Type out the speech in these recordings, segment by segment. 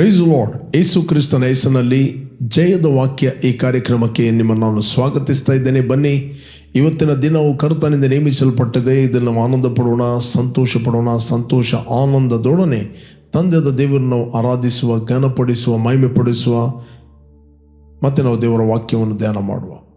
Price lord ಯೇಸು ಕ್ರಿಸ್ತನ ಹೆಸರಿನಲ್ಲಿ ಜಯದ ವಾಕ್ಯ ಈ ಕಾರ್ಯಕ್ರಮಕ್ಕೆ ನಿಮ್ಮನ್ನು ನಾನು ಸ್ವಾಗತಿಸ್ತಾ ಇದ್ದೇನೆ. ಬನ್ನಿ, ಇವತ್ತಿನ ದಿನವು ಕರ್ತನಿಂದ ನೇಮಿಸಲ್ಪಟ್ಟಿದೆ. ಇದನ್ನು ನಾವು ಆನಂದ ಪಡೋಣ ಸಂತೋಷ ಪಡೋಣ ಸಂತೋಷ ಆನಂದದೊಡನೆ ತಂದೆದ ದೇವರನ್ನು ನಾವು ಆರಾಧಿಸುವ, ಘನಪಡಿಸುವ ಮಹಿಮೆ ಪಡಿಸುವ ಮತ್ತು ನಾವು ದೇವರ ವಾಕ್ಯವನ್ನು ಧ್ಯಾನ ಮಾಡುವ.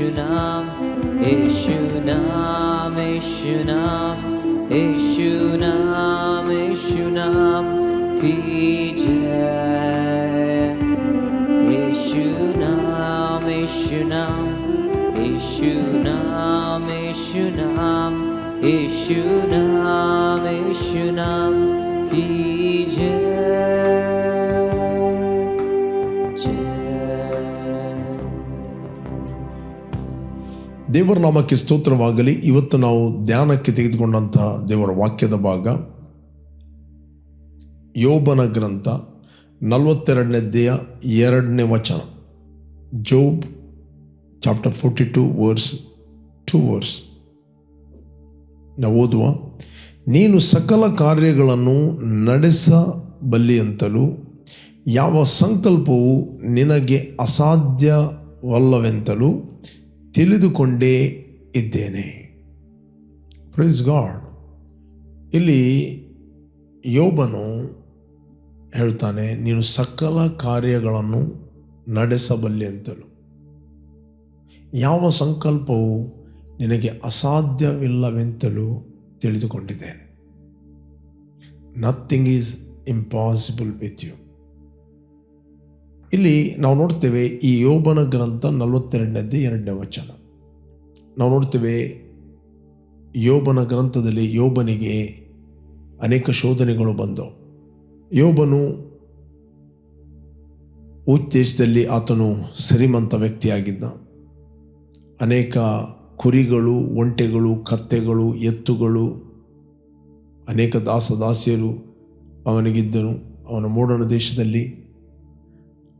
Yeshunam, Yeshunam, Yeshunam, Yeshunam. ದೇವರ ನಾಮಕ್ಕೆ ಸ್ತೋತ್ರವಾಗಲಿ, ಇವತ್ತು ನಾವು ಧ್ಯಾನಕ್ಕೆ ತೆಗೆದುಕೊಂಡಂತಹ ದೇವರ ವಾಕ್ಯದ ಭಾಗ ಯೋಬನ ಗ್ರಂಥ ನಲವತ್ತೆರಡನೇದ್ದೆಯ ಎರಡನೇ ವಚನ. Job chapter forty two verse two verse. ನಾವು ಓದುವ, ನೀನು ಸಕಲ ಕಾರ್ಯಗಳನ್ನು ನಡೆಸಬಲ್ಲಿಯಂತಲೂ ಯಾವ ಸಂಕಲ್ಪವು ನಿನಗೆ ಅಸಾಧ್ಯವಲ್ಲವೆಂತಲೂ ತಿಳಿದುಕೊಂಡೇ ಇದ್ದೇನೆ. ಪ್ರೈಸ್ ಗಾಡ್ ಇಲ್ಲಿ ಯೋಬನು ಹೇಳ್ತಾನೆ, ನೀನು ಸಕಲ ಕಾರ್ಯಗಳನ್ನು ನಡೆಸಬಲ್ಲೆ ಅಂತಲೂ ಯಾವ ಸಂಕಲ್ಪವು ನಿನಗೆ ಅಸಾಧ್ಯವಿಲ್ಲವೆಂತಲೂ ತಿಳಿದುಕೊಂಡಿದ್ದೇನೆ. Nothing is impossible with you ಇಲ್ಲಿ ನಾವು ನೋಡ್ತೇವೆ ಈ ಯೋಬನ ಗ್ರಂಥ ನಲವತ್ತೆರಡನೇದ್ದು ಎರಡನೇ ವಚನ. ನಾವು ನೋಡ್ತೇವೆ ಯೋಬನ ಗ್ರಂಥದಲ್ಲಿ ಯೋಬನಿಗೆ ಅನೇಕ ಶೋಧನೆಗಳು ಬಂದವು. ಯೋಬನು ಉದ್ದೇಶದಲ್ಲಿ ಆತನು ಶ್ರೀಮಂತ ವ್ಯಕ್ತಿಯಾಗಿದ್ದ. ಅನೇಕ ಕುರಿಗಳು, ಒಂಟೆಗಳು, ಕತ್ತೆಗಳು, ಎತ್ತುಗಳು, ಅನೇಕ ದಾಸದಾಸಿಯರು ಅವನಿಗಿದ್ದನು ಅವನ ಮೂಡಣ ದೇಶದಲ್ಲಿ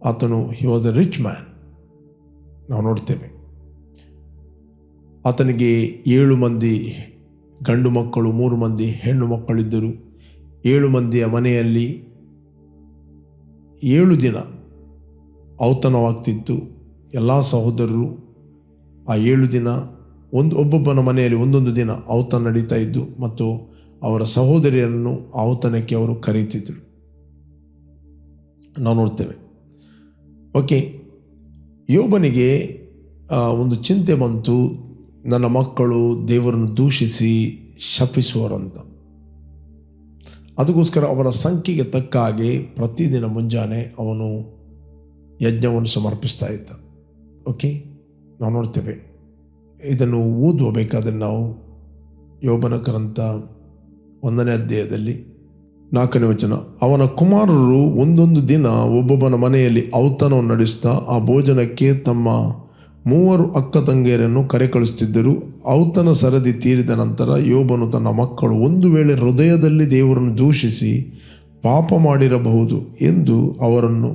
ಆತನು he was a rich man ನಾವು ನೋಡ್ತೇವೆ. ಆತನಿಗೆ ಏಳು ಮಂದಿ ಗಂಡು ಮಕ್ಕಳು, ಮೂರು ಮಂದಿ ಹೆಣ್ಣು ಮಕ್ಕಳಿದ್ದರು. ಏಳು ಮಂದಿಯ ಮನೆಯಲ್ಲಿ ಏಳು ದಿನ ಔತಣವಾಗ್ತಿತ್ತು. ಎಲ್ಲ ಸಹೋದರರು ಆ ಏಳು ದಿನ ಒಂದು, ಒಬ್ಬೊಬ್ಬನ ಮನೆಯಲ್ಲಿ ಒಂದೊಂದು ದಿನ ಔತಣ ನಡೀತಾ ಇದ್ದು ಮತ್ತು ಅವರ ಸಹೋದರಿಯರನ್ನು ಔತಣಕ್ಕೆ ಅವರು ಕರೀತಿದ್ದರು ನಾವು ನೋಡ್ತೇವೆ. ಓಕೆ ಯೋಬನಿಗೆ ಒಂದು ಚಿಂತೆ ಬಂತು. ನನ್ನ ಮಕ್ಕಳು ದೇವರನ್ನು ದೂಷಿಸಿ ಶಪಿಸುವರಂತ ಅದಕ್ಕೋಸ್ಕರ ಅವರ ಸಂಖ್ಯೆಗೆ ತಕ್ಕ ಹಾಗೆ ಪ್ರತಿದಿನ ಮುಂಜಾನೆ ಅವನು ಯಜ್ಞವನ್ನು ಸಮರ್ಪಿಸ್ತಾ ಇದ್ದ. ಓಕೆ ನಾವು ನೋಡ್ತೇವೆ. ಇದನ್ನು ಓದುವ ಬೇಕಾದರೆ ನಾವು ಯೋಬನ ಗ್ರಂಥ ಒಂದನೇ ಅಧ್ಯಾಯದಲ್ಲಿ ನಾಲ್ಕನೇ ವಚನ, ಅವನ ಕುಮಾರರು ಒಂದೊಂದು ದಿನ ಒಬ್ಬೊಬ್ಬನ ಮನೆಯಲ್ಲಿ ಔತಣವನ್ನು ನಡೆಸ್ತಾ ಆ ಭೋಜನಕ್ಕೆ ತಮ್ಮ ಮೂವರು ಅಕ್ಕ ತಂಗಿಯರನ್ನು ಕರೆ ಕಳಿಸುತ್ತಿದ್ದರು ಔತನ ಸರದಿ ತೀರಿದ ನಂತರ ಯೋಬನು ತನ್ನ ಮಕ್ಕಳು ಒಂದು ವೇಳೆ ಹೃದಯದಲ್ಲಿ ದೇವರನ್ನು ದೂಷಿಸಿ ಪಾಪ ಮಾಡಿರಬಹುದು ಎಂದು ಅವರನ್ನು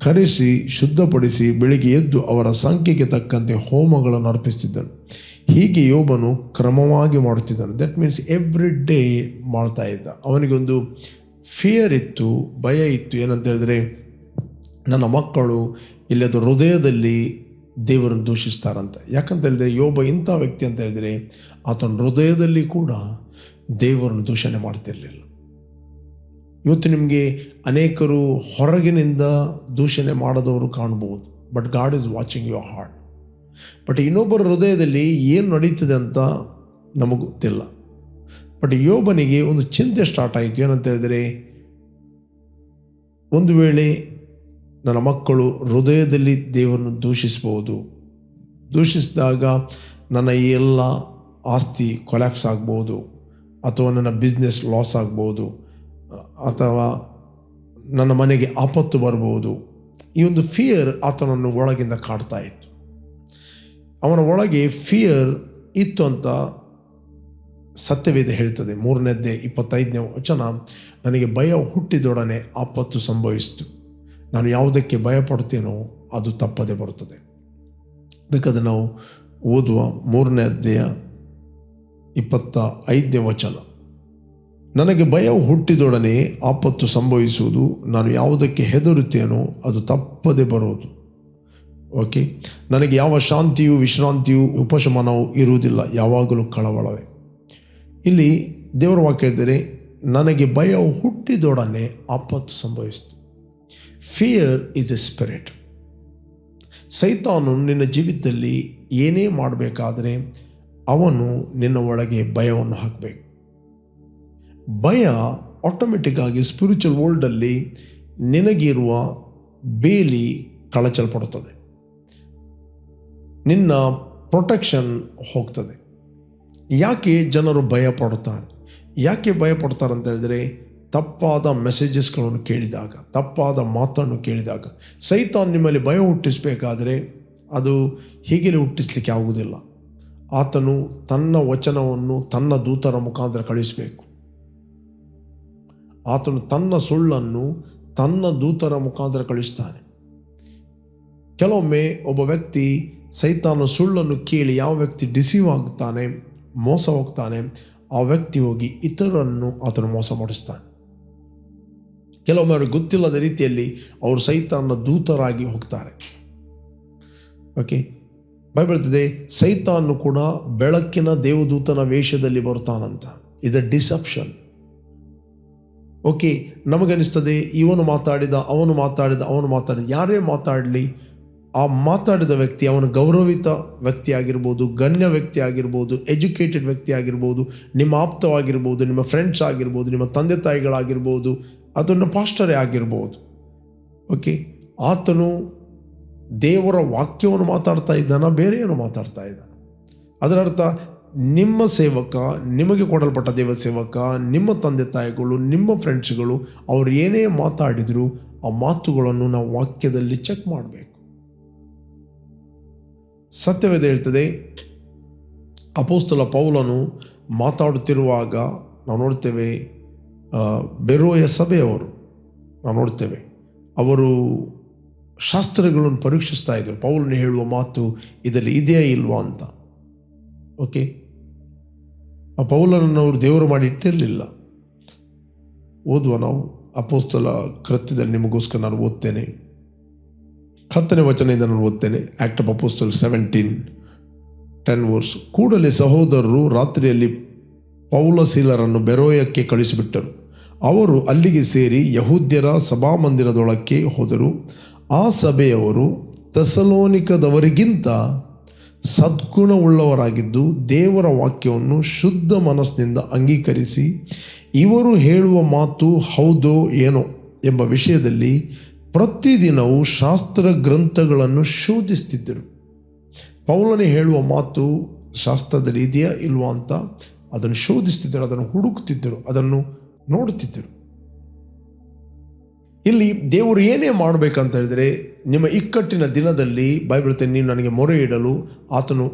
ಕರೆಸಿ ಶುದ್ಧಪಡಿಸಿ ಬೆಳಿಗ್ಗೆ ಎದ್ದು ಅವರ ಸಂಖ್ಯೆಗೆ ತಕ್ಕಂತೆ ಹೋಮಗಳನ್ನು ಅರ್ಪಿಸುತ್ತಿದ್ದನು ಹೀಗೆ ಯೋಬನು ಕ್ರಮವಾಗಿ ಮಾಡುತ್ತಿದ್ದನು. ದಟ್ ಮೀನ್ಸ್ ಎವ್ರಿ ಡೇ ಮಾಡ್ತಾ ಇದ್ದ. ಅವನಿಗೊಂದು ಫಿಯರ್ ಇತ್ತು, ಭಯ ಇತ್ತು. ಏನಂತ ಹೇಳಿದ್ರೆ, ನನ್ನ ಮಕ್ಕಳು ಇಲ್ಲದ ಹೃದಯದಲ್ಲಿ ದೇವರನ್ನು ದೂಷಿಸ್ತಾರಂತ. ಯಾಕಂತ ಹೇಳಿದ್ರೆ, ಯೋಬ ಇಂಥ ವ್ಯಕ್ತಿ ಅಂತ ಹೇಳಿದರೆ, ಆತನ ಹೃದಯದಲ್ಲಿ ಕೂಡ ದೇವರನ್ನು ದೂಷಣೆ ಮಾಡ್ತಿರಲಿಲ್ಲ. ಇವತ್ತು ನಿಮಗೆ ಅನೇಕರು ಹೊರಗಿನಿಂದ ದೂಷಣೆ ಮಾಡದವರು ಕಾಣ್ಬೋದು but God is watching your heart but ಇನ್ನೊಬ್ಬರ ಹೃದಯದಲ್ಲಿ ಏನು ನಡೀತದೆ ಅಂತ ನಮಗೆ ಗೊತ್ತಿಲ್ಲ. ಬಟ್ ಯೋಬನಿಗೆ ಒಂದು ಚಿಂತೆ ಸ್ಟಾರ್ಟ್ ಆಯಿತು. ಏನಂತ ಹೇಳಿದರೆ, ಒಂದು ವೇಳೆ ನನ್ನ ಮಕ್ಕಳು ಹೃದಯದಲ್ಲಿ ದೇವರನ್ನು ದೂಷಿಸಬಹುದು. ದೂಷಿಸಿದಾಗ ನನ್ನ ಎಲ್ಲ ಆಸ್ತಿ ಕೊಲ್ಯಾಪ್ಸ್ ಆಗ್ಬೋದು ಅಥವಾ ನನ್ನ ಬಿಸ್ನೆಸ್ ಲಾಸ್ ಆಗ್ಬೋದು ಅಥವಾ ನನ್ನ ಮನೆಗೆ ಆಪತ್ತು ಬರ್ಬೋದು ಈ ಒಂದು ಫಿಯರ್ ಆತನನ್ನು ಒಳಗಿಂದ ಕಾಡ್ತಾ ಇತ್ತು. ಅವನ ಒಳಗೆ ಫಿಯರ್ ಇತ್ತು ಅಂತ ಸತ್ಯವೇದ ಹೇಳ್ತದೆ. ಮೂರನೇದ್ದೇ ಇಪ್ಪತ್ತೈದನೇ ವಚನ, ನನಗೆ ಭಯ ಹುಟ್ಟಿದೊಡನೆ ಆಪತ್ತು ಸಂಭವಿಸಿತು. ನಾನು ಯಾವುದಕ್ಕೆ ಭಯ ಪಡ್ತೇನೋ ಅದು ತಪ್ಪದೆ ಬರುತ್ತದೆ. ಬೇಕಾದ್ರೆ ನಾವು ಓದುವ ಮೂರನೇ ಅಧ್ಯಾಯ ಇಪ್ಪತ್ತ ಐದನೇ ವಚನ. ನನಗೆ ಭಯ ಹುಟ್ಟಿದೊಡನೆ ಆಪತ್ತು ಸಂಭವಿಸುವುದು, ನಾನು ಯಾವುದಕ್ಕೆ ಹೆದರುತ್ತೇನೋ ಅದು ತಪ್ಪದೆ ಬರುವುದು. ಓಕೆ ನನಗೆ ಯಾವ ಶಾಂತಿಯು ವಿಶ್ರಾಂತಿಯು ಉಪಶಮನವೂ ಇರುವುದಿಲ್ಲ, ಯಾವಾಗಲೂ ಕಳವಳವೇ. ಇಲ್ಲಿ ದೇವರ ವಾಕ್ಯ ನನಗೆ ಭಯವು ಹುಟ್ಟಿದೊಡನೆ ಆಪತ್ತು ಸಂಭವಿಸಿತು. ಫಿಯರ್ ಇಸ್ ಎ ಸ್ಪಿರಿಟ್ ಸೈತಾನು ನಿನ್ನ ಜೀವಿತದಲ್ಲಿ ಏನೇ ಮಾಡಬೇಕಾದರೆ ಅವನು ನಿನ್ನ ಒಳಗೆ ಭಯವನ್ನು ಹಾಕಬೇಕು. ಭಯ ಆಟೋಮೆಟಿಕ್ಕಾಗಿ ಸ್ಪಿರಿಚುವಲ್ ವರ್ಲ್ಡಲ್ಲಿ ನಿನಗಿರುವ ಬೇಲಿ ಕಳಚಲ್ಪಡುತ್ತದೆ. ನಿನ್ನ ಪ್ರೊಟೆಕ್ಷನ್ ಹೋಗ್ತದೆ. ಯಾಕೆ ಜನರು ಭಯ ಪಡುತ್ತಾರೆ ಯಾಕೆ ಭಯ ಪಡ್ತಾರೆ ಅಂತ ಹೇಳಿದರೆ, ತಪ್ಪಾದ ಮೆಸೇಜಸ್ಗಳನ್ನು ಕೇಳಿದಾಗ, ತಪ್ಪಾದ ಮಾತನ್ನು ಕೇಳಿದಾಗ ಸಹಿತ ನಿಮ್ಮಲ್ಲಿ ಭಯ ಹುಟ್ಟಿಸಬೇಕಾದರೆ ಅದು ಹೀಗೆ ಹುಟ್ಟಿಸ್ಲಿಕ್ಕೆ ಆಗುವುದಿಲ್ಲ. ಆತನು ತನ್ನ ವಚನವನ್ನು ತನ್ನ ದೂತರ ಮುಖಾಂತರ ಕಳಿಸಬೇಕು ಆತನು ತನ್ನ ಸುಳ್ಳನ್ನು ತನ್ನ ದೂತರ ಮುಖಾಂತರ ಕಳಿಸ್ತಾನೆ ಕೆಲವೊಮ್ಮೆ ಒಬ್ಬ ವ್ಯಕ್ತಿ ಸೈತಾನ ಸುಳ್ಳನ್ನು ಕೇಳಿ ಯಾವ ವ್ಯಕ್ತಿ ಡಿಸೀವ್ ಆಗ್ತಾನೆ ಮೋಸ ಹೋಗ್ತಾನೆ, ಆ ವ್ಯಕ್ತಿ ಹೋಗಿ ಇತರರನ್ನು ಆತನು ಮೋಸ ಮಾಡಿಸ್ತಾನೆ. ಕೆಲವೊಮ್ಮೆ ಅವ್ರಿಗೆ ಗೊತ್ತಿಲ್ಲದ ರೀತಿಯಲ್ಲಿ ಅವರು ಸೈತಾನ ದೂತರಾಗಿ ಹೋಗ್ತಾರೆ. ಓಕೆ ಬೈಬಳ್ತಿದೆ ಸೈತಾನು ಕೂಡ ಬೆಳಕಿನ ದೇವದೂತನ ವೇಷದಲ್ಲಿ ಬರ್ತಾನಂತ ಇದು ಡಿಸಪ್ಷನ್ ಓಕೆ ನಮಗನಿಸ್ತದೆ ಇವನು ಮಾತಾಡಿದ, ಅವನು ಮಾತಾಡಿದ ಅವನು ಮಾತಾಡಿದ, ಯಾರೇ ಮಾತಾಡಲಿ ಆ ಮಾತಾಡಿದ ವ್ಯಕ್ತಿ ಅವನು ಗೌರವಿತ ವ್ಯಕ್ತಿ ಆಗಿರ್ಬೋದು ಗಣ್ಯ ವ್ಯಕ್ತಿ ಆಗಿರ್ಬೋದು ಎಜುಕೇಟೆಡ್ ವ್ಯಕ್ತಿ ಆಗಿರ್ಬೋದು ನಿಮ್ಮ ಆಪ್ತವಾಗಿರ್ಬೋದು, ನಿಮ್ಮ ಫ್ರೆಂಡ್ಸ್ ಆಗಿರ್ಬೋದು, ನಿಮ್ಮ ತಂದೆ ತಾಯಿಗಳಾಗಿರ್ಬೋದು ಅದನ್ನು ಪಾಸ್ಟರೇ ಆಗಿರ್ಬೋದು. ಓಕೆ ಆತನು ದೇವರ ವಾಕ್ಯವನ್ನು ಮಾತಾಡ್ತಾ ಇದ್ದಾನ? ಬೇರೆ ಏನೋ ಮಾತಾಡ್ತಾ ಇದ್ದಾನೆ? ಅದರ ಅರ್ಥ ನಿಮ್ಮ ಸೇವಕ, ನಿಮಗೆ ಕೊಡಲ್ಪಟ್ಟ ದೇವ ಸೇವಕ, ನಿಮ್ಮ ತಂದೆ ತಾಯಿಗಳು, ನಿಮ್ಮ ಫ್ರೆಂಡ್ಸ್ಗಳು ಅವ್ರು ಏನೇ ಮಾತಾಡಿದರೂ, ಆ ಮಾತುಗಳನ್ನು ನಾವು ವಾಕ್ಯದಲ್ಲಿ ಚೆಕ್ ಮಾಡಬೇಕು. ಸತ್ಯವೇದ ಹೇಳ್ತದೆ, ಅಪೋಸ್ತಲ ಪೌಲನು ಮಾತಾಡುತ್ತಿರುವಾಗ ನಾವು ನೋಡ್ತೇವೆ ಬೆರೋಯ ಸಭೆಯವರು ನಾವು ನೋಡ್ತೇವೆ. ಅವರು ಶಾಸ್ತ್ರಗಳನ್ನು ಪರೀಕ್ಷಿಸ್ತಾ ಇದ್ದರು ಪೌಲನ್ನು ಹೇಳುವ ಮಾತು ಇದರಲ್ಲಿ ಇದೆಯಾ ಇಲ್ವಾ ಅಂತ. ಓಕೆ? ಆ, ಪೌಲನನ್ನು ಅವರು ದೇವರು ಮಾಡಿ ಇಟ್ಟಿರಲಿಲ್ಲ. ಓದುವ ನಾವು ಅಪೋಸ್ತಲ ಕೃತ್ಯದಲ್ಲಿ ನಿಮಗೋಸ್ಕರ ನಾನು ಓದ್ತೇನೆ. ಹತ್ತನೇ ವಚನದಿಂದ ನಾನು ಓದ್ತೇನೆ. Act of apostle seventeen ten verse ಕೂಡಲೇ ಸಹೋದರರು ರಾತ್ರಿಯಲ್ಲಿ ಪೌಲಸೀಲರನ್ನು ಬೆರೋಯಕ್ಕೆ ಕಳಿಸಿಬಿಟ್ಟರು ಅವರು ಅಲ್ಲಿಗೆ ಸೇರಿ ಯಹೂದ್ಯರ ಸಭಾಮಂದಿರದೊಳಕ್ಕೆ ಹೋದರು. ಆ ಸಭೆಯವರು ತಸಲೋನಿಕದವರಿಗಿಂತ ಸದ್ಗುಣವುಳ್ಳವರಾಗಿದ್ದು ದೇವರ ವಾಕ್ಯವನ್ನು ಶುದ್ಧ ಮನಸ್ಸಿನಿಂದ ಅಂಗೀಕರಿಸಿ, ಇವರು ಹೇಳುವ ಮಾತು ಹೌದೋ ಏನೋ ಎಂಬ ವಿಷಯದಲ್ಲಿ ಪ್ರತಿದಿನವೂ ಶಾಸ್ತ್ರ ಗ್ರಂಥಗಳನ್ನು ಶೋಧಿಸ್ತಿದ್ದರು. ಪೌಲನೇ ಹೇಳುವ ಮಾತು ಶಾಸ್ತ್ರದಲ್ಲಿ ಇದೆಯಾ ಇಲ್ವಾ ಅಂತ ಅದನ್ನು ಶೋಧಿಸ್ತಿದ್ದರು, ಅದನ್ನು ಹುಡುಕ್ತಿದ್ದರು, ಅದನ್ನು ನೋಡುತ್ತಿದ್ದರು ಇಲ್ಲಿ ದೇವರು ಏನೇ ಮಾಡಬೇಕಂತ ಹೇಳಿದರೆ, ನಿಮ್ಮ ಇಕ್ಕಟ್ಟಿನ ದಿನದಲ್ಲಿ ಬೈಬಲ್ ನೀನು ನನಗೆ ಮೊರೆ ಇಡಲು ಆತನು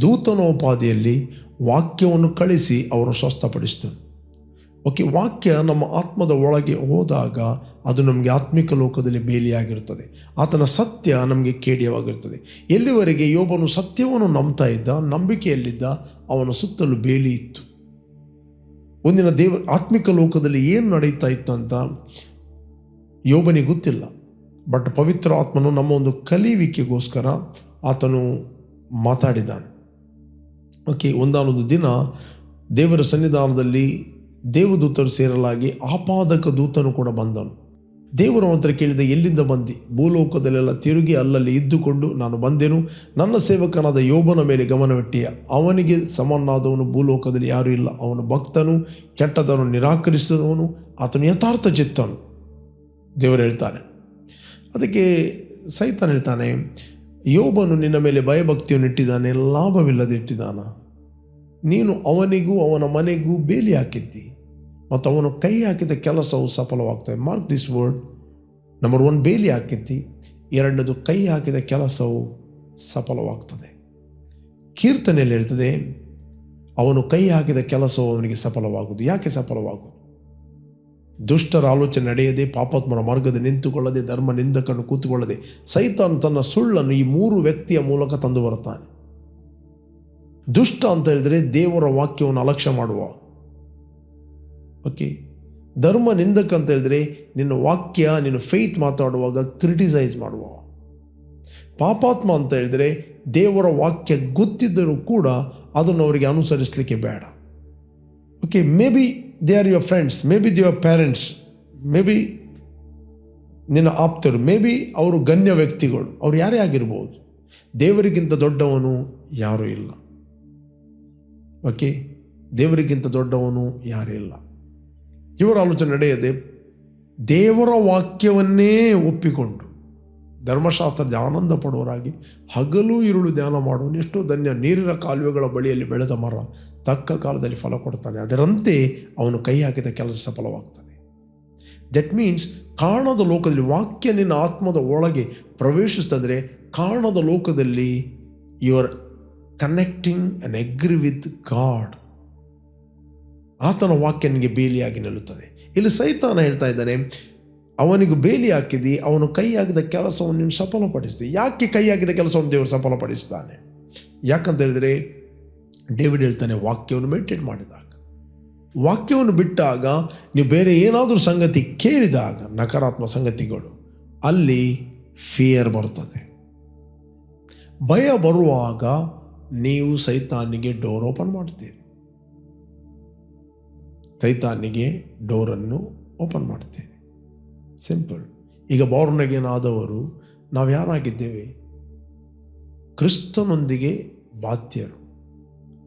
ದೂತನೋಪಾದಿಯಲ್ಲಿ ವಾಕ್ಯವನ್ನು ಕಳಿಸಿ ಅವರು ಸ್ವಸ್ಥಪಡಿಸ್ತನು. ಓಕೆ, ವಾಕ್ಯ ನಮ್ಮ ಆತ್ಮದ ಒಳಗೆ ಹೋದಾಗ ಅದು ನಮಗೆ ಆತ್ಮಿಕ ಲೋಕದಲ್ಲಿ ಬೇಲಿಯಾಗಿರುತ್ತದೆ. ಆತನ ಸತ್ಯ ನಮಗೆ ಕೇಡಿಯವಾಗಿರ್ತದೆ ಎಲ್ಲಿವರೆಗೆ ಯೋಬನು ಸತ್ಯವನ್ನು ನಂಬ್ತಾ ಇದ್ದ, ನಂಬಿಕೆಯಲ್ಲಿದ್ದ, ಅವನ ಸುತ್ತಲೂ ಬೇಲಿ ಇತ್ತು. ಒಂದಿನ ದೇವ, ಆತ್ಮಿಕ ಲೋಕದಲ್ಲಿ ಏನು ನಡೀತಾ ಇತ್ತು ಅಂತ ಯೋಬನಿಗೆ ಗೊತ್ತಿಲ್ಲ. ಬಟ್ ಪವಿತ್ರ ಆತ್ಮನು ನಮ್ಮ ಒಂದು ಕಲಿಯುವಿಕೆಗೋಸ್ಕರ ಆತನು ಮಾತಾಡಿದ್ದಾನೆ. ಓಕೆ, ಒಂದಾನೊಂದು ದಿನ ದೇವರ ಸನ್ನಿಧಾನದಲ್ಲಿ ದೇವದೂತರು ಸೇರಲಾಗಿ ಆಪಾದಕ ದೂತನು ಕೂಡ ಬಂದನು. ದೇವರು ಹತ್ರ ಕೇಳಿದ, ಎಲ್ಲಿಂದ ಬಂದಿ? ಭೂಲೋಕದಲ್ಲೆಲ್ಲ ತಿರುಗಿ ಅಲ್ಲಲ್ಲಿ ಇದ್ದುಕೊಂಡು ನಾನು ಬಂದೆನು? ನನ್ನ ಸೇವಕನಾದ ಯೋಬನ ಮೇಲೆ ಗಮನವಿಟ್ಟಿಯ ಅವನಿಗೆ ಸಮನಾದವನು ಭೂಲೋಕದಲ್ಲಿ ಯಾರೂ ಇಲ್ಲ. ಅವನು ಭಕ್ತನು, ಕೆಟ್ಟದನ್ನು ನಿರಾಕರಿಸಿದವನು, ಆತನು ಯಥಾರ್ಥ ಚಿತ್ತನು. ದೇವರು ಹೇಳ್ತಾನೆ. ಅದಕ್ಕೆ ಸೈತಾನ ಹೇಳ್ತಾನೆ, ಯೋಬನು ನಿನ್ನ ಮೇಲೆ ಭಯಭಕ್ತಿಯನ್ನು ಇಟ್ಟಿದ್ದಾನೆ ಲಾಭವಿಲ್ಲದೆ ಇಟ್ಟಿದ್ದಾನ. ನೀನು ಅವನಿಗೂ ಅವನ ಮನೆಗೂ ಬೇಲಿ ಹಾಕಿದ್ದಿ. ಮತ್ತು ಅವನು ಕೈ ಹಾಕಿದ ಕೆಲಸವು ಸಫಲವಾಗ್ತದೆ. Mark this word number one ಬೇಲಿ ಹಾಕಿದ್ದಿ. ಎರಡನೇದು, ಕೈ ಹಾಕಿದ ಕೆಲಸವು ಸಫಲವಾಗ್ತದೆ. ಕೀರ್ತನೆಯಲ್ಲಿ ಹೇಳ್ತದೆ, ಅವನು ಕೈ ಹಾಕಿದ ಕೆಲಸವು ಅವನಿಗೆ ಸಫಲವಾಗುವುದು. ಯಾಕೆ ಸಫಲವಾಗುವುದು? ದುಷ್ಟರ ಆಲೋಚನೆ ನಡೆಯದೆ ಪಾಪಾತ್ಮರ ಮಾರ್ಗದ ನಿಂತುಕೊಳ್ಳದೆ, ಧರ್ಮ ನಿಂದಕನ್ನು ಕೂತುಕೊಳ್ಳದೆ, ಸೈತಾನ್ ತನ್ನ ಸುಳ್ಳನ್ನು ಈ ಮೂರು ವ್ಯಕ್ತಿಯ ಮೂಲಕ ತಂದು ಬರುತ್ತಾನೆ. ದುಷ್ಟ ಅಂತ ಹೇಳಿದರೆ ದೇವರ ವಾಕ್ಯವನ್ನು ಅಲಕ್ಷ್ಯ ಮಾಡುವ. ಓಕೆ ಧರ್ಮ ನಿಂದಕ ಅಂತ ಹೇಳಿದ್ರೆ ನಿನ್ನ ವಾಕ್ಯ, ನಿನ್ನ ಫೇತ್ ಮಾತಾಡುವಾಗ ಕ್ರಿಟಿಸೈಸ್ ಮಾಡುವ. ಪಾಪಾತ್ಮ ಅಂತ ಹೇಳಿದರೆ ದೇವರ ವಾಕ್ಯ ಗೊತ್ತಿದ್ದರೂ ಕೂಡ ಅದನ್ನು ಅವರಿಗೆ ಅನುಸರಿಸಲಿಕ್ಕೆ ಬೇಡ. Okay may be they are your friends may be they your parents may be ನಿನ್ನ ಆಪ್ತರು ಮೇ ಬಿ ಅವರು ಗಣ್ಯ ವ್ಯಕ್ತಿಗಳು, ಅವ್ರು ಯಾರೇ ಆಗಿರ್ಬೋದು. ದೇವರಿಗಿಂತ ದೊಡ್ಡವನು ಯಾರೂ ಇಲ್ಲ. ಓಕೆ? ದೇವರಿಗಿಂತ ದೊಡ್ಡವನು ಯಾರೂ ಇಲ್ಲ. ಇವರ ಆಲೋಚನೆ ನಡೆಯದೆ ದೇವರ ವಾಕ್ಯವನ್ನೇ ಒಪ್ಪಿಕೊಂಡು ಧರ್ಮಶಾಸ್ತ್ರದ ಆನಂದ ಪಡುವರಾಗಿ ಹಗಲು ಇರುಳು ಧ್ಯಾನ ಮಾಡುವನು ಎಷ್ಟೋ ಧನ್ಯ, ನೀರಿನ ಕಾಲುವೆಗಳ ಬಳಿಯಲ್ಲಿ ಬೆಳೆದ ಮರ ತಕ್ಕ ಕಾಲದಲ್ಲಿ ಫಲ ಕೊಡ್ತಾನೆ, ಅದರಂತೆ ಅವನು ಕೈ ಹಾಕಿದ ಕೆಲಸ ಸಫಲವಾಗ್ತಾನೆ. ದಟ್ ಮೀನ್ಸ್ ಕಾಣದ ಲೋಕದಲ್ಲಿ ವಾಕ್ಯ ನಿನ್ನ ಆತ್ಮದ ಒಳಗೆ ಪ್ರವೇಶಿಸ್ತಂದರೆ ಕಾಣದ ಲೋಕದಲ್ಲಿ you are connecting an agree with God ಆತನ ವಾಕ್ಯ ನಿನಗೆ ಬೇಲಿಯಾಗಿ ನಿಲ್ಲುತ್ತದೆ. ಇಲ್ಲಿ ಸೈತಾನ ಹೇಳ್ತಾ ಇದ್ದಾನೆ, ಅವನಿಗೆ ಬೇಲಿ ಹಾಕಿದಿ, ಅವನು ಕೈ ಹಾಕಿದ ಕೆಲಸವನ್ನು ನೀನು ಸಫಲಪಡಿಸಿದೆ. ಯಾಕೆ ಕೈ ಹಾಕಿದ ಕೆಲಸವನ್ನು ದೇವರು ಸಫಲಪಡಿಸ್ತಾನೆ? ಯಾಕಂತ ಹೇಳಿದರೆ, ಡೇವಿಡ್ ಹೇಳ್ತಾನೆ, ವಾಕ್ಯವನ್ನು ಮೆಡಿಟೇಟ್ ಮಾಡಿದಾಗ. ವಾಕ್ಯವನ್ನು ಬಿಟ್ಟಾಗ ನೀವು ಬೇರೆ ಏನಾದರೂ ಸಂಗತಿ ಕೇಳಿದಾಗ, ನಕಾರಾತ್ಮಕ ಸಂಗತಿಗಳು, ಅಲ್ಲಿ ಫಿಯರ್ ಬರ್ತದೆ ಭಯ ಬರುವಾಗ ನೀವು ಸೈತಾನಿಗೆ ಡೋರ್ ಓಪನ್ ಮಾಡ್ತೀರಿ. ಸೈತಾನಿಗೆ ಡೋರನ್ನು ಓಪನ್ ಮಾಡ್ತೇವೆ ಸಿಂಪಲ್ ಈಗ ಬೌರ್ನಗೇನಾದವರು, ನಾವು ಯಾರಾಗಿದ್ದೇವೆ? ಕ್ರಿಸ್ತನೊಂದಿಗೆ ಬಾಧ್ಯರು.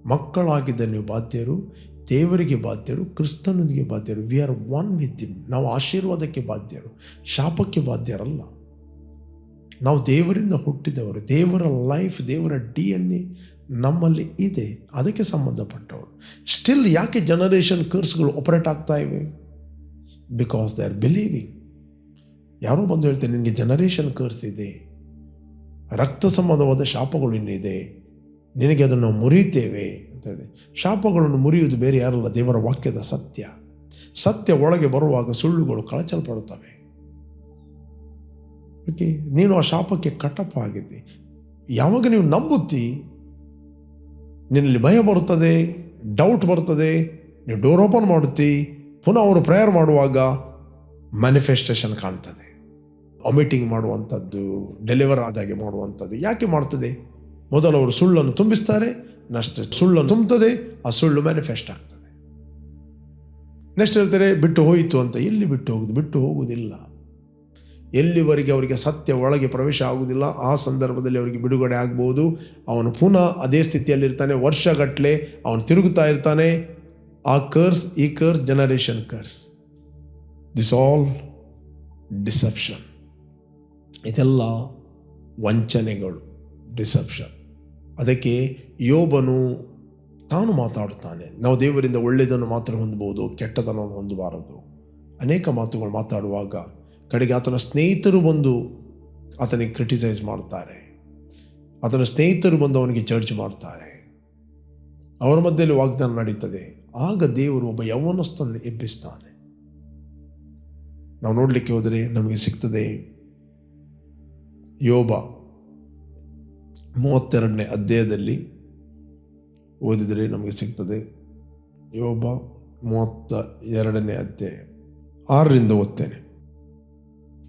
ಮಕ್ಕಳಾಗಿದ್ದ ನೀವು ಬಾಧ್ಯರು, ದೇವರಿಗೆ ಬಾಧ್ಯರು, ಕ್ರಿಸ್ತನೊಂದಿಗೆ ಬಾಧ್ಯರು. ವಿ ಆರ್ ಒನ್ ವಿತ್ ನಾವು ಆಶೀರ್ವಾದಕ್ಕೆ ಬಾಧ್ಯರು. ಶಾಪಕ್ಕೆ ಬಾಧ್ಯರಲ್ಲ. ನಾವು ದೇವರಿಂದ ಹುಟ್ಟಿದವರು, ದೇವರ ಲೈಫ್ ದೇವರ ಡಿ ಎನ್ ಎ ನಮ್ಮಲ್ಲಿ ಇದೆ. ಅದಕ್ಕೆ ಸಂಬಂಧಪಟ್ಟವರು. ಸ್ಟಿಲ್ ಯಾಕೆ ಜನರೇಷನ್ ಕರ್ಸ್ಗಳು ಆಪರೇಟ್ ಆಗ್ತಾ ಇವೆ? ಬಿಕಾಸ್ ದೇ ಆರ್ ಬಿಲೀವಿಂಗ್ ಯಾರೋ ಬಂದು ಹೇಳ್ತಾರೆ, ನಿನಗೆ ಜನರೇಷನ್ ಕರ್ಸ್ ಇದೆ. ರಕ್ತ ಸಂಬಂಧವಾದ ಶಾಪಗಳು ಇನ್ನಿದೆ. ನಿನಗೆ ಅದನ್ನು ಮುರಿಯುತ್ತೇವೆ ಅಂತ ಹೇಳಿದೆ. ಶಾಪಗಳನ್ನು ಮುರಿಯುವುದು ಬೇರೆ ಯಾರಲ್ಲ, ದೇವರ ವಾಕ್ಯದ ಸತ್ಯ. ಸತ್ಯ ಒಳಗೆ ಬರುವಾಗ ಸುಳ್ಳುಗಳು ಕಳಚಲ್ಪಡುತ್ತವೆ. ಓಕೆ ನೀನು ಆ ಶಾಪಕ್ಕೆ ಕಟಪ್ ಆಗಿದ್ದಿ ಯಾವಾಗ ನೀವು ನಂಬುತ್ತಿ? ನಿನ್ನಲ್ಲಿ ಭಯ ಬರುತ್ತದೆ ಡೌಟ್ ಬರ್ತದೆ ನೀವು ಡೋರ್ ಓಪನ್ ಮಾಡುತ್ತಿ. ಪುನಃ ಅವರು ಪ್ರೇಯರ್ ಮಾಡುವಾಗ ಮ್ಯಾನಿಫೆಸ್ಟೇಷನ್ ಕಾಣ್ತದೆ. ವಾಮಿಟಿಂಗ್ ಮಾಡುವಂಥದ್ದು ಡೆಲಿವರ್ ಆದಾಗೆ ಮಾಡುವಂಥದ್ದು ಯಾಕೆ ಮಾಡ್ತದೆ? ಮೊದಲು ಅವರು ಸುಳ್ಳನ್ನು ತುಂಬಿಸ್ತಾರೆ ನಷ್ಟ ಸುಳ್ಳನ್ನು ತುಂಬುತ್ತದೆ ಆ ಸುಳ್ಳು ಮ್ಯಾನಿಫೆಸ್ಟ್ ಆಗ್ತದೆ. ನೆಕ್ಸ್ಟ್ ಹೇಳ್ತಾರೆ, ಬಿಟ್ಟು ಹೋಯಿತು ಅಂತ. ಎಲ್ಲಿ ಬಿಟ್ಟು ಹೋಗುದು? ಬಿಟ್ಟು ಹೋಗುವುದಿಲ್ಲ ಎಲ್ಲಿವರೆಗೆ ಅವರಿಗೆ ಸತ್ಯ ಒಳಗೆ ಪ್ರವೇಶ ಆಗುವುದಿಲ್ಲ, ಆ ಸಂದರ್ಭದಲ್ಲಿ ಅವರಿಗೆ ಬಿಡುಗಡೆ ಆಗ್ಬೋದು. ಅವನು ಪುನಃ ಅದೇ ಸ್ಥಿತಿಯಲ್ಲಿರ್ತಾನೆ ವರ್ಷಗಟ್ಟಲೆ ಅವನು ತಿರುಗುತ್ತಾ ಇರ್ತಾನೆ. ಆ ಕರ್ಸ್ ಈ curse generation curse this all deception ಇದೆಲ್ಲ ವಂಚನೆಗಳು ಡಿಸೆಪ್ಷನ್ ಅದಕ್ಕೆ ಯೋಬನು ತಾನು ಮಾತಾಡುತ್ತಾನೆ. ನಾವು ದೇವರಿಂದ ಒಳ್ಳೆಯದನ್ನು ಮಾತ್ರ ಹೊಂದಬಹುದು ಕೆಟ್ಟದನ್ನು ಹೊಂದಬಾರದು. ಅನೇಕ ಮಾತುಗಳು ಮಾತಾಡುವಾಗ ಕಡೆಗೆ ಆತನ ಸ್ನೇಹಿತರು ಬಂದು ಆತನಿಗೆ ಕ್ರಿಟಿಸೈಸ್ ಮಾಡ್ತಾರೆ ಆತನ ಸ್ನೇಹಿತರು ಬಂದು ಅವನಿಗೆ ಜಡ್ಜ್ ಮಾಡ್ತಾರೆ ಅವರ ಮಧ್ಯದಲ್ಲಿ ವಾಗ್ದಾನ ನಡೀತದೆ. ಆಗ ದೇವರು ಒಬ್ಬ ಯೌವನಸ್ಥನ್ನು ಎಬ್ಬಿಸ್ತಾನೆ. ನಾವು ನೋಡಲಿಕ್ಕೆ ಹೋದರೆ ನಮಗೆ ಸಿಗ್ತದೆ ಯೋಬ ಮೂವತ್ತೆರಡನೇ ಅಧ್ಯಾಯದಲ್ಲಿ ಓದಿದರೆ ನಮಗೆ ಸಿಗ್ತದೆ. ಯೋಬ ಮೂವತ್ತ ಎರಡನೇ ಅಧ್ಯಾಯ ಆರರಿಂದ ಓದ್ತೇನೆ.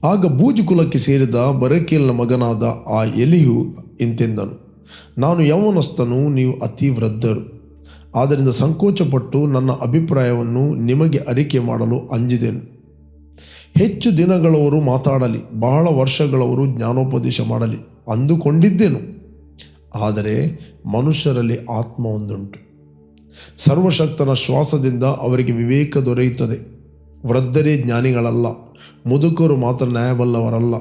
ಆಗ ಬೂಜು ಕುಲಕ್ಕೆ ಸೇರಿದ ಬರಕೇಲ್ನ ಮಗನಾದ ಆ ಎಲಿಯು ಇಂತೆಂದನು, ನಾನು ಯೌವನಸ್ಥನು, ನೀವು ಅತಿ ವೃದ್ಧರು. ಆದ್ದರಿಂದ ಸಂಕೋಚಪಟ್ಟು ನನ್ನ ಅಭಿಪ್ರಾಯವನ್ನು ನಿಮಗೆ ಅರಿಕೆ ಮಾಡಲು ಅಂಜಿದೆನು. ಹೆಚ್ಚು ದಿನಗಳವರು ಮಾತಾಡಲಿ, ಬಹಳ ವರ್ಷಗಳವರು ಜ್ಞಾನೋಪದೇಶ ಮಾಡಲಿ, ಅಂದುಕೊಂಡಿದ್ದೆನು. ಆದರೆ ಮನುಷ್ಯರಲ್ಲಿ ಆತ್ಮ ಒಂದುಂಟು ಸರ್ವಶಕ್ತನ ಶ್ವಾಸದಿಂದ ಅವರಿಗೆ ವಿವೇಕ ದೊರೆಯುತ್ತದೆ. ವೃದ್ಧರೇ ಜ್ಞಾನಿಗಳಲ್ಲ, ಮುದುಕರು ಮಾತ್ರ ನ್ಯಾಯಬಲ್ಲವರಲ್ಲ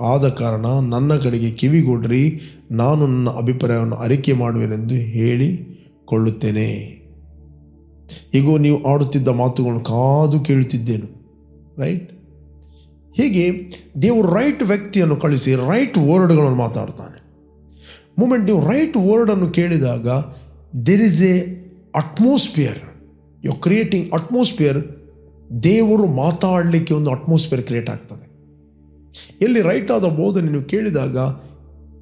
ಆದ ಕಾರಣ ನನ್ನ ಕಡೆಗೆ ಕಿವಿಗೊಡ್ರಿ, ನಾನು ನನ್ನ ಅಭಿಪ್ರಾಯವನ್ನು ಅರಿಕೆ ಮಾಡುವೆನೆಂದು ಹೇಳಿಕೊಳ್ಳುತ್ತೇನೆ. ಈಗ ನೀವು ಆಡುತ್ತಿದ್ದ ಮಾತುಗಳನ್ನು ಕಾದು ಕೇಳುತ್ತಿದ್ದೇನು? ರೈಟ್ ಹೀಗೆ ದೇವರು ರೈಟ್ ವ್ಯಕ್ತಿಯನ್ನು ಕಳಿಸಿ ರೈಟ್ ವರ್ಡ್ಗಳನ್ನು ಮಾತಾಡ್ತಾನೆ. ಮೂಮೆಂಟ್ ನೀವು ರೈಟ್ ವರ್ಡನ್ನು ಕೇಳಿದಾಗ there is a atmosphere you creating atmosphere ದೇವರು ಮಾತಾಡಲಿಕ್ಕೆ ಒಂದು ಅಟ್ಮಾಸ್ಫಿಯರ್ ಕ್ರಿಯೇಟ್ ಆಗ್ತದೆ. ಎಲ್ಲಿ ರೈಟ್ ಆದ ಬೋಧನೆ ನೀವು ಕೇಳಿದಾಗ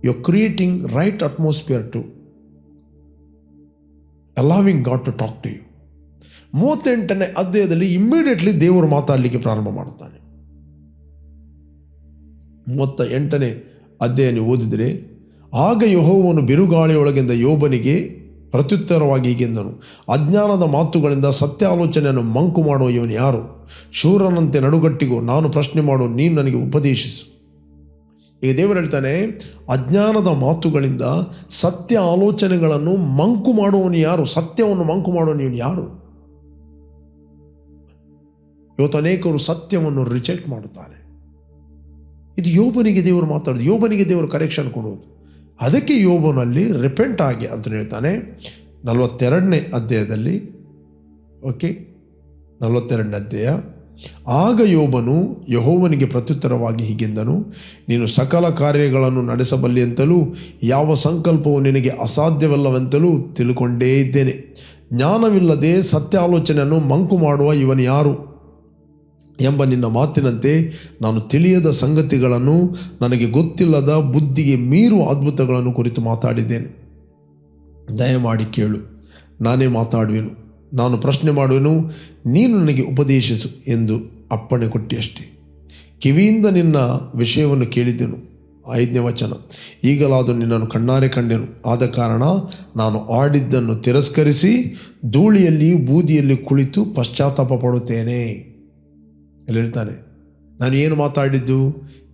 you creating right atmosphere to allowing God to talk to you ಮೂವತ್ತೆಂಟನೇ ಅಧ್ಯಾಯದಲ್ಲಿ ಇಮ್ಮಿಡಿಯೇಟ್ಲಿ ದೇವರು ಮಾತಾಡಲಿಕ್ಕೆ ಪ್ರಾರಂಭ ಮಾಡ್ತಾನೆ ಮೂವತ್ತ ಎಂಟನೇ ಅಧ್ಯಾಯ ಓದಿದರೆ, ಆಗ ಯಹೋವನು ಬಿರುಗಾಳಿಯೊಳಗಿಂದ ಯೋಬನಿಗೆ ಪ್ರತ್ಯುತ್ತರವಾಗಿ ಹೀಗೆಂದನು ಅಜ್ಞಾನದ ಮಾತುಗಳಿಂದ ಸತ್ಯ ಆಲೋಚನೆಯನ್ನು ಮಂಕು ಮಾಡುವ ಇವನು ಯಾರು? ಶೂರನಂತೆ ನಡುಗಟ್ಟಿಗೂ, ನಾನು ಪ್ರಶ್ನೆ ಮಾಡು, ನೀನು ನನಗೆ ಉಪದೇಶಿಸು. ಈ ದೇವರು ಹೇಳ್ತಾನೆ, ಅಜ್ಞಾನದ ಮಾತುಗಳಿಂದ ಸತ್ಯ ಆಲೋಚನೆಗಳನ್ನು ಮಂಕು ಮಾಡುವವನು ಯಾರು? ಸತ್ಯವನ್ನು ಮಂಕು ಮಾಡುವನು ಇವನು ಯಾರು? ಇವತ್ತು ಅನೇಕರು ಸತ್ಯವನ್ನು ರಿಜೆಕ್ಟ್ ಮಾಡುತ್ತಾರೆ. ಇದು ಯೋಬನಿಗೆ ದೇವರು ಮಾತಾಡೋದು, ಯೋಬನಿಗೆ ದೇವರು ಕರೆಕ್ಷನ್ ಕೊಡುವುದು. ಅದಕ್ಕೆ ಯೋಬನಲ್ಲಿ ರಿಪೆಂಟ್ ಆಗಿ ಅಂತ ಹೇಳ್ತಾನೆ. ನಲವತ್ತೆರಡನೇ ಅಧ್ಯಾಯದಲ್ಲಿ ಓಕೆ ನಲವತ್ತೆರಡನೇ ಅಧ್ಯಾಯ. ಆಗ ಯೋಬನು ಯಹೋವನಿಗೆ ಪ್ರತ್ಯುತ್ತರವಾಗಿ ಹೀಗೆಂದನು, ನೀನು ಸಕಲ ಕಾರ್ಯಗಳನ್ನು ನಡೆಸಬಲ್ಲಿ ಅಂತಲೂ, ಯಾವ ಸಂಕಲ್ಪವು ನಿನಗೆ ಅಸಾಧ್ಯವಲ್ಲವೆಂತಲೂ ತಿಳ್ಕೊಂಡೇ ಇದ್ದೇನೆ. ಜ್ಞಾನವಿಲ್ಲದೆ ಸತ್ಯ ಆಲೋಚನೆಯನ್ನು ಮಂಕು ಮಾಡುವ ಇವನು ಯಾರು? ಎಂಬ ನಿನ್ನ ಮಾತಿನಂತೆ ನಾನು ತಿಳಿಯದ ಸಂಗತಿಗಳನ್ನು ನನಗೆ ಗೊತ್ತಿಲ್ಲದ ಬುದ್ಧಿಗೆ ಮೀರುವ ಅದ್ಭುತಗಳನ್ನು ಕುರಿತು ಮಾತಾಡಿದ್ದೇನೆ. ದಯಮಾಡಿ ಕೇಳು, ನಾನೇ ಮಾತಾಡುವೆನು, ನಾನು ಪ್ರಶ್ನೆ ಮಾಡುವೆನು, ನೀನು ನನಗೆ ಉಪದೇಶಿಸು ಎಂದು ಅಪ್ಪಣೆ ಕೊಟ್ಟಿಯಷ್ಟೇ. ಕಿವಿಯಿಂದ ನಿನ್ನ ವಿಷಯವನ್ನು ಕೇಳಿದ್ದೆನು, ಐದನೇ ವಚನ. ಈಗಲಾದರೂ ನಿನ್ನನ್ನು ಕಣ್ಣಾರೆ ಕಂಡೆನು, ಆದ ಕಾರಣ ನಾನು ಆಡಿದ್ದನ್ನು ತಿರಸ್ಕರಿಸಿ ಧೂಳಿಯಲ್ಲಿ ಬೂದಿಯಲ್ಲಿ ಕುಳಿತು ಪಶ್ಚಾತ್ತಾಪ ಪಡುತ್ತೇನೆ. ಅಲ್ಲಿ ಹೇಳ್ತಾನೆ ನಾನು ಏನು ಮಾತಾಡಿದ್ದು?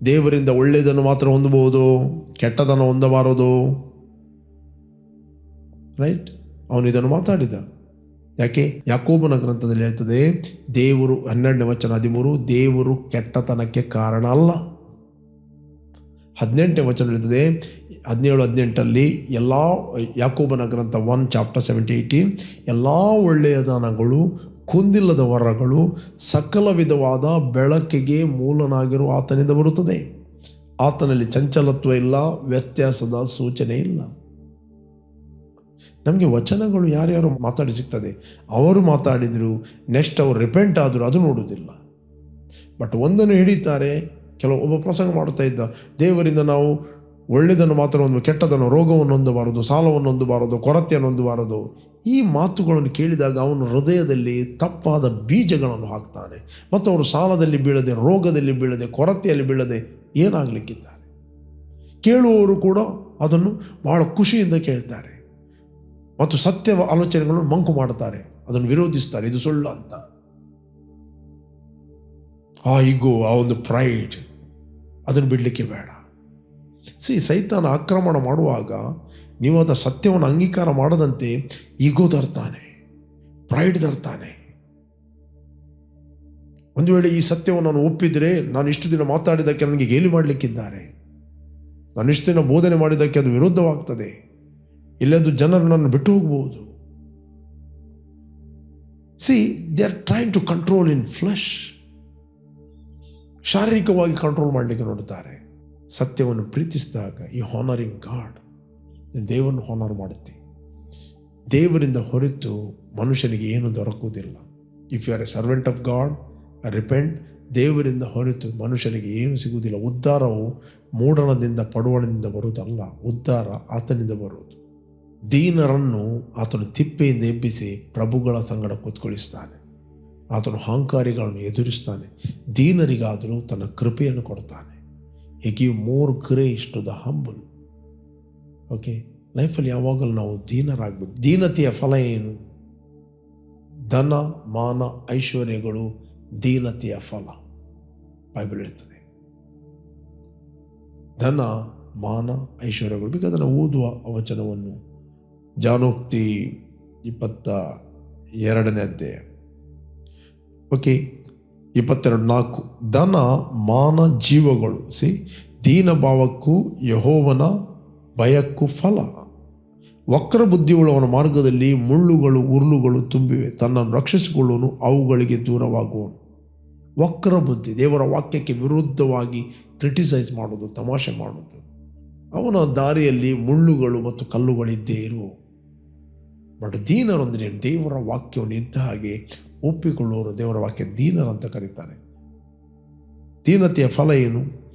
ದೇವರಿಂದ ಒಳ್ಳೆಯದನ್ನು ಮಾತ್ರ ಹೊಂದಬಹುದು, ಕೆಟ್ಟದನ್ನು ಹೊಂದಬಾರದು. ರೈಟ್ ಅವನು ಇದನ್ನು ಮಾತಾಡಿದ. ಯಾಕೆ? ಯಾಕೋಬನ ಗ್ರಂಥದಲ್ಲಿ ಹೇಳ್ತದೆ, ದೇವರು ಹನ್ನೆರಡನೇ ವಚನ ಹದಿಮೂರು, ದೇವರು ಕೆಟ್ಟತನಕ್ಕೆ ಕಾರಣ ಅಲ್ಲ. ಹದಿನೆಂಟನೇ ವಚನ ಹೇಳ್ತದೆ, ಹದಿನೇಳು ಹದಿನೆಂಟಲ್ಲಿ ಎಲ್ಲ, ಯಾಕೋಬನ ಗ್ರಂಥ ಒನ್ ಚಾಪ್ಟರ್ ಸೆವೆಂಟಿ ಏಯ್ಟಿ ಎಲ್ಲ ಒಳ್ಳೆಯ ದಾನಗಳು ಕುಂದಿಲ್ಲದ ವರಗಳು ಸಕಲ ವಿಧವಾದ ಬೆಳಕಿಗೆ ಮೂಲನಾಗಿರುವ ಆತನಿಂದ ಬರುತ್ತದೆ. ಆತನಲ್ಲಿ ಚಂಚಲತ್ವ ಇಲ್ಲ, ವ್ಯತ್ಯಾಸದ ಸೂಚನೆ ಇಲ್ಲ. ನಮಗೆ ವಚನಗಳು ಯಾರ್ಯಾರು ಮಾತಾಡಿ ಸಿಗ್ತದೆ? ಅವರು ಮಾತಾಡಿದರು, ನೆಕ್ಸ್ಟ್ ಅವರು ರಿಪೆಂಟ್ ಆದರೂ ಅದು ನೋಡುವುದಿಲ್ಲ. ಬಟ್ ಒಂದನ್ನು ಹಿಡಿತಾರೆ ಕೆಲವು ಒಬ್ಬ ಪ್ರಸಂಗ ಮಾಡುತ್ತಾ ಇದ್ದ, ದೇವರಿಂದ ನಾವು ಒಳ್ಳೆಯದನ್ನು ಮಾತ್ರ ಒಂದು ಕೆಟ್ಟದನ್ನು, ರೋಗವನ್ನು ಹೊಂದಬಾರದು, ಸಾಲವನ್ನು ಹೊಂದಬಾರದು, ಕೊರತೆಯನ್ನು ಹೊಂದಬಾರದು, ಈ ಮಾತುಗಳನ್ನು ಕೇಳಿದಾಗ ಅವನು ಹೃದಯದಲ್ಲಿ ತಪ್ಪಾದ ಬೀಜಗಳನ್ನು ಹಾಕ್ತಾನೆ. ಮತ್ತು ಅವರು ಸಾಲದಲ್ಲಿ ಬೀಳದೆ, ರೋಗದಲ್ಲಿ ಬೀಳದೆ, ಕೊರತೆಯಲ್ಲಿ ಬೀಳದೆ ಏನಾಗಲಿಕ್ಕಿದ್ದಾರೆ? ಕೇಳುವವರು ಕೂಡ ಅದನ್ನು ಬಹಳ ಖುಷಿಯಿಂದ ಕೇಳ್ತಾರೆ. ಮತ್ತು ಸತ್ಯ ಆಲೋಚನೆಗಳನ್ನು ಮಂಕು ಮಾಡುತ್ತಾರೆ. ಅದನ್ನು ವಿರೋಧಿಸ್ತಾರೆ. ಇದು ಸುಳ್ಳು ಅಂತ. ಆ ಈಗೋ ಆ ಒಂದು ಪ್ರೈಡ್ ಅದನ್ನು ಬಿಡಲಿಕ್ಕೆ ಬೇಡ. ಸೈತಾನ ಆಕ್ರಮಣ ಮಾಡುವಾಗ ನೀವು ಅದರ ಸತ್ಯವನ್ನು ಅಂಗೀಕಾರ ಮಾಡದಂತೆ ಈಗೋ ತರ್ತಾನೆ ಪ್ರೈಡ್ ತರ್ತಾನೆ ಒಂದು ವೇಳೆ ಈ ಸತ್ಯವನ್ನು ನಾನು ಒಪ್ಪಿದರೆ ನಾನು ಇಷ್ಟು ದಿನ ಮಾತಾಡಿದ್ದಕ್ಕೆ ನನಗೆ ಗೇಲಿ ಮಾಡಲಿಕ್ಕಿದ್ದಾರೆ. ನಾನು ಇಷ್ಟು ದಿನ ಬೋಧನೆ ಮಾಡಿದ್ದಕ್ಕೆ ಅದು ವಿರುದ್ಧವಾಗ್ತದೆ. ಇಲ್ಲದು ಜನರು ನನ್ನ ಬಿಟ್ಟು ಹೋಗ್ಬೋದು. See, they are trying to control in flesh. ಶಾರೀರಿಕವಾಗಿ control ಮಾಡಲಿಕ್ಕೆ ನೋಡುತ್ತಾರೆ ಸತ್ಯವನ್ನು ಪ್ರೀತಿಸಿದಾಗ, ಈ ಹಾನರಿಂಗ್ ಗಾಡ್ ದೇವರನ್ನು ಹಾನರ್ ಮಾಡುತ್ತೆ. ದೇವರಿಂದ ಹೊರತು ಮನುಷ್ಯನಿಗೆ ಏನು ದೊರಕುವುದಿಲ್ಲ. If you are a servant of God repent ದೇವರಿಂದ ಹೊರತು ಮನುಷ್ಯನಿಗೆ ಏನು ಸಿಗುವುದಿಲ್ಲ. ಉದ್ಧಾರವು ಮೂಡಣದಿಂದ ಪಡುವಣದಿಂದ ಬರುವುದಲ್ಲ. ಉದ್ಧಾರ ಆತನಿಂದ ಬರುವುದು. ದೀನರನ್ನು ಆತನು ತಿಪ್ಪೆಯಿಂದ ಎಬ್ಬಿಸಿ ಪ್ರಭುಗಳ ಸಂಗಡ ಕೂತ್ಕೊಳ್ಳಿಸ್ತಾನೆ ಆತನು ಅಹಂಕಾರಿಗಳನ್ನು ಎದುರಿಸ್ತಾನೆ. ದೀನರಿಗಾದರೂ ತನ್ನ ಕೃಪೆಯನ್ನು ಕೊಡ್ತಾನೆ. He give more grace to the humble. Okay ಲೈಫಲ್ಲಿ ಯಾವಾಗಲೂ ನಾವು ದೀನರಾಗಬೇಕು. ದೀನತೆಯ ಫಲ ಏನು? ಧನ, ಮಾನ, ಐಶ್ವರ್ಯಗಳು ದೀನತೆಯ ಫಲ. ಬೈಬಲ್ ಇರ್ತದೆ ಧನ, ಮಾನ, ಐಶ್ವರ್ಯಗಳು ಬೇಕಾದ್ರೆ ಓದುವ ವಚನವನ್ನು. ಜಾನೋಕ್ತಿ ಇಪ್ಪತ್ತ ಎರಡನೇ ಅಧ್ಯಾಯ. ಓಕೆ ಇಪ್ಪತ್ತೆರಡು ನಾಲ್ಕು. ದನ ಮಾನ, ಜೀವಗಳು. ಸಿ ದೀನ ಭಾವಕ್ಕೂ ಯಹೋವನ ಭಯಕ್ಕೂ ಫಲ. ವಕ್ರ ಬುದ್ಧಿಯುಳ್ಳವನ ಮಾರ್ಗದಲ್ಲಿ ಮುಳ್ಳುಗಳು, ಉರುಳುಗಳು ತುಂಬಿವೆ. ತನ್ನನ್ನು ರಕ್ಷಿಸಿಕೊಳ್ಳುವನು ಅವುಗಳಿಗೆ ದೂರವಾಗುವನು. ವಕ್ರ ಬುದ್ಧಿ. ದೇವರ ವಾಕ್ಯಕ್ಕೆ ವಿರುದ್ಧವಾಗಿ ಕ್ರಿಟಿಸೈಸ್ ಮಾಡೋದು ತಮಾಷೆ ಮಾಡೋದು ಅವನ ದಾರಿಯಲ್ಲಿ ಮುಳ್ಳುಗಳು ಮತ್ತು ಕಲ್ಲುಗಳಿದ್ದೇ ಇರುವು ಬಟ್ ದೀನರೊಂದಿಗೆ ದೇವರ ವಾಕ್ಯವನ್ನು ಇದ್ದ ಹಾಗೆ ಒಪ್ಪಿಕೊಳ್ಳುವವರು ದೇವರ ವಾಕ್ಯ ದೀನರಂತ ಕರೀತಾರೆ. ದೀನತೆಯ ಫಲ ಏನು?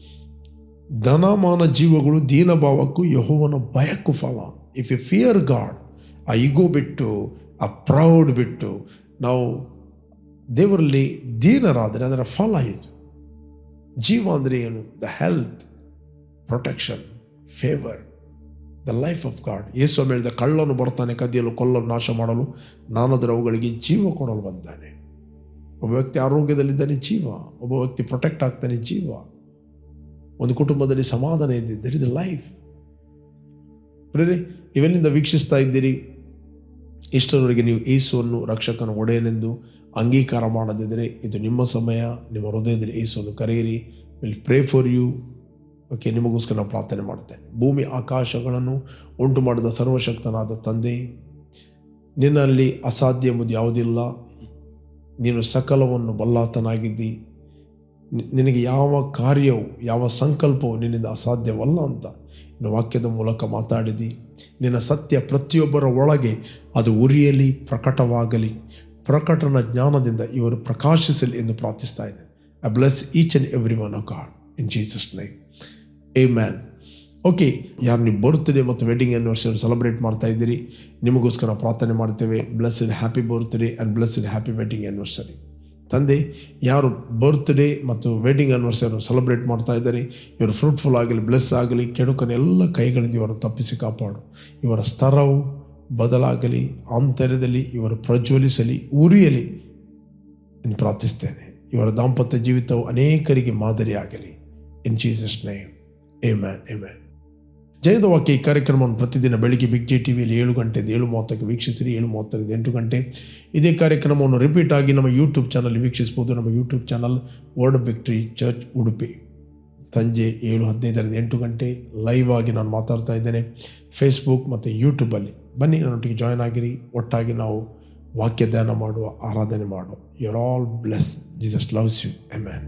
ಧನಮಾನ ಜೀವಗಳು ದೀನಭಾವಕ್ಕೂ ಯಹೋವನ ಭಯಕ್ಕೂ ಫಲ. ಇಫ್ ಯು ಫಿಯರ್ ಗಾಡ್ ಆ ಇಗೋ ಬಿಟ್ಟು, ಆ ಪ್ರೌಡ್ ಬಿಟ್ಟು, ನಾವು ದೇವರಲ್ಲಿ ದೀನರಾದರೆ ಅದರ ಫಲ ಇದು. ಜೀವ ಅಂದರೆ ಏನು? The health protection favour the life of God Yesu ಹೇಳಿದ, ಕಳ್ಳನು ಬರ್ತಾನೆ, ಕದಿಯಲು ಕೊಲ್ಲನ್ನು ನಾಶ ಮಾಡಲು, ನಾನಾದರೂ ಅವುಗಳಿಗೆ ಜೀವ ಕೊಡಲು ಬಂದಾನೆ. ಒಬ್ಬ ವ್ಯಕ್ತಿ ಆರೋಗ್ಯದಲ್ಲಿದ್ದಾನೆ, ಜೀವ. ಒಬ್ಬ ವ್ಯಕ್ತಿ ಪ್ರೊಟೆಕ್ಟ್ ಆಗ್ತಾನೆ, ಜೀವ. ಒಂದು ಕುಟುಂಬದಲ್ಲಿ ಸಮಾಧಾನ ಇದೆ ದಟ್ ಇಸ್ ಲೈಫ್ ಪ್ರೇರಿ ನೀವೆಲ್ಲಿಂದ ವೀಕ್ಷಿಸ್ತಾ ಇದ್ದೀರಿ? ಇಷ್ಟರವರೆಗೆ ನೀವು ಏಸುವನ್ನು ರಕ್ಷಕನ ಒಡೆಯನೆಂದು ಅಂಗೀಕಾರ ಮಾಡದಿದ್ದರೆ ಇದು ನಿಮ್ಮ ಸಮಯ, ನಿಮ್ಮ ಹೃದಯದಲ್ಲಿ ಏಸುವನ್ನು ಕರೆಯಿರಿ. Will pray for you okay, ನಿಮಗೋಸ್ಕರ ನಾನು ಪ್ರಾರ್ಥನೆ ಮಾಡ್ತೇನೆ ಭೂಮಿ ಆಕಾಶಗಳನ್ನು ಉಂಟು ಮಾಡಿದ ಸರ್ವಶಕ್ತನಾದ ತಂದೆ, ನಿನ್ನಲ್ಲಿ ಅಸಾಧ್ಯ ಎಂಬುದು ಯಾವುದಿಲ್ಲ. ನೀನು ಸಕಲವನ್ನು ಬಲ್ಲಾತನಾಗಿದ್ದಿ. ನಿನಗೆ ಯಾವ ಕಾರ್ಯವು, ಯಾವ ಸಂಕಲ್ಪವು ನಿನ್ನಿಂದ ಅಸಾಧ್ಯವಲ್ಲ ಅಂತ ನಿನ್ನ ವಾಕ್ಯದ ಮೂಲಕ ಮಾತಾಡಿದಿ. ನಿನ್ನ ಸತ್ಯ ಪ್ರತಿಯೊಬ್ಬರ ಒಳಗೆ ಅದು ಉರಿಯಲಿ, ಪ್ರಕಟವಾಗಲಿ. ಪ್ರಕಟನ ಜ್ಞಾನದಿಂದ ಇವರು ಪ್ರಕಾಶಿಸಲಿ ಎಂದು ಪ್ರಾರ್ಥಿಸ್ತಾ ಇದ್ದೇನೆ. I bless each and every one a God in Jesus name a man okay ಯಾರು ನೀವು ಬರ್ತ್ಡೇ ಮತ್ತು ವೆಡ್ಡಿಂಗ್ ಆ್ಯನಿವರ್ಸರಿ ಸೆಲೆಬ್ರೇಟ್ ಮಾಡ್ತಾ ಇದ್ದೀರಿ, ನಿಮಗೋಸ್ಕರ ಪ್ರಾರ್ಥನೆ ಮಾಡ್ತೇವೆ. Blessed happy birthday and bless in happy wedding anniversary ತಂದೆ, ಯಾರು ಬರ್ತ್ಡೇ ಮತ್ತು ವೆಡ್ಡಿಂಗ್ ಆ್ಯನಿವರ್ಸರಿ ಸೆಲೆಬ್ರೇಟ್ ಮಾಡ್ತಾ ಇದ್ದಾರೆ, ಇವರು ಫ್ರೂಟ್ಫುಲ್ ಆಗಲಿ ಬ್ಲೆಸ್ ಆಗಲಿ, ಕೆಡುಕನ ಎಲ್ಲ ಕೈಗಳಿಂದ ಇವರನ್ನು ತಪ್ಪಿಸಿ ಕಾಪಾಡು. ಇವರ ಸ್ತರವು ಬದಲಾಗಲಿ, ಆಂತರ್ಯದಲ್ಲಿ ಇವರು ಪ್ರಜ್ವಲಿಸಲಿ, ಉರಿಯಲಿ ಎಂದು ಪ್ರಾರ್ಥಿಸ್ತೇನೆ. ಇವರ ದಾಂಪತ್ಯ ಜೀವಿತವು ಅನೇಕರಿಗೆ ಮಾದರಿಯಾಗಲಿ. In Jesus name amen amen ಜಯದ ವಾಕ್ಯ ಈ ಕಾರ್ಯಕ್ರಮವನ್ನು ಪ್ರತಿದಿನ ಬೆಳಿಗ್ಗೆ ಬಿಗ್ ಜೆ ಟಿವಿಯಲ್ಲಿ ಏಳು ಗಂಟೆಯಿಂದ ಏಳು ಮೂವತ್ತಕ್ಕೆ ವೀಕ್ಷಿಸಿರಿ, ಏಳು ಮೂವತ್ತರಿಂದ ಎಂಟು ಗಂಟೆ. ಇದೇ ಕಾರ್ಯಕ್ರಮವನ್ನು ರಿಪೀಟ್ ಆಗಿ ನಮ್ಮ ಯೂಟ್ಯೂಬ್ ಚಾನಲ್ ವೀಕ್ಷಿಸ್ಬೋದು ನಮ್ಮ YouTube channel Word Victory Church Udupi ಸಂಜೆ ಏಳು ಹದಿನೈದರಿಂದ ಎಂಟು ಗಂಟೆ ಲೈವ್ ಆಗಿ ನಾನು ಮಾತಾಡ್ತಾ ಇದ್ದೇನೆ. ಫೇಸ್ಬುಕ್ ಮತ್ತು ಯೂಟ್ಯೂಬಲ್ಲಿ ಬನ್ನಿ, ನನ್ನೊಟ್ಟಿಗೆ ಜಾಯ್ನ್ ಆಗಿರಿ. ಒಟ್ಟಾಗಿ ನಾವು ವಾಕ್ಯ ಧ್ಯಾನ ಮಾಡುವ, ಆರಾಧನೆ ಮಾಡುವ. You all bless Jesus loves you amen